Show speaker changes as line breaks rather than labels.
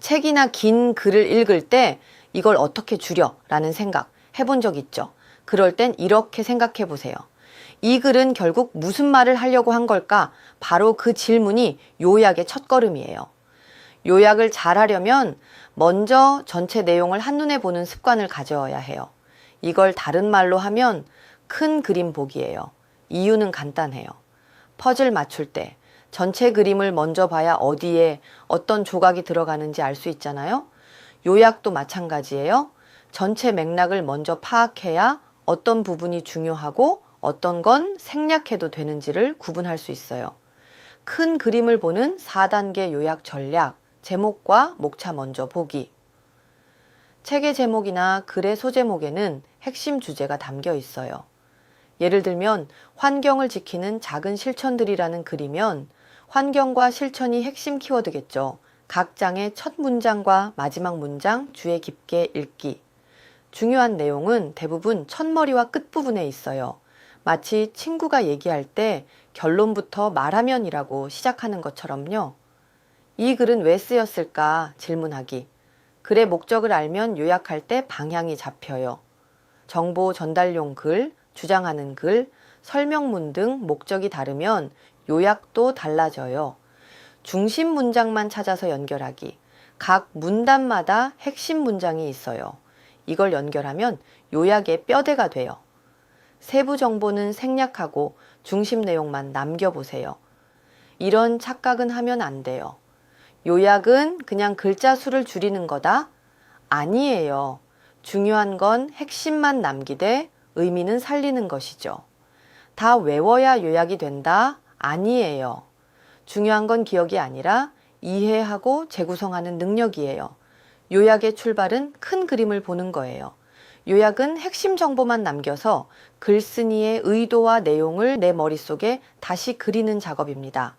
책이나 긴 글을 읽을 때 이걸 어떻게 줄여? 라는 생각 해본 적 있죠? 그럴 땐 이렇게 생각해 보세요. 이 글은 결국 무슨 말을 하려고 한 걸까? 바로 그 질문이 요약의 첫걸음이에요. 요약을 잘 하려면 먼저 전체 내용을 한눈에 보는 습관을 가져야 해요. 이걸 다른 말로 하면 큰 그림 보기예요. 이유는 간단해요. 퍼즐 맞출 때 전체 그림을 먼저 봐야 어디에 어떤 조각이 들어가는지 알 수 있잖아요. 요약도 마찬가지예요. 전체 맥락을 먼저 파악해야 어떤 부분이 중요하고 어떤 건 생략해도 되는지를 구분할 수 있어요. 큰 그림을 보는 4단계 요약 전략, 제목과 목차 먼저 보기. 책의 제목이나 글의 소제목에는 핵심 주제가 담겨 있어요. 예를 들면 환경을 지키는 작은 실천들이라는 글이면 환경과 실천이 핵심 키워드겠죠. 각 장의 첫 문장과 마지막 문장 주의 깊게 읽기. 중요한 내용은 대부분 첫머리와 끝부분에 있어요. 마치 친구가 얘기할 때 결론부터 말하면이라고 시작하는 것처럼요. 이 글은 왜 쓰였을까 질문하기. 글의 목적을 알면 요약할 때 방향이 잡혀요. 정보 전달용 글, 주장하는 글, 설명문 등 목적이 다르면 요약도 달라져요. 중심 문장만 찾아서 연결하기. 각 문단마다 핵심 문장이 있어요. 이걸 연결하면 요약의 뼈대가 돼요. 세부 정보는 생략하고 중심 내용만 남겨보세요. 이런 착각은 하면 안 돼요. 요약은 그냥 글자 수를 줄이는 거다? 아니에요. 중요한 건 핵심만 남기되 의미는 살리는 것이죠. 다 외워야 요약이 된다? 아니에요. 중요한 건 기억이 아니라 이해하고 재구성하는 능력이에요. 요약의 출발은 큰 그림을 보는 거예요. 요약은 핵심 정보만 남겨서 글쓴이의 의도와 내용을 내 머릿속에 다시 그리는 작업입니다.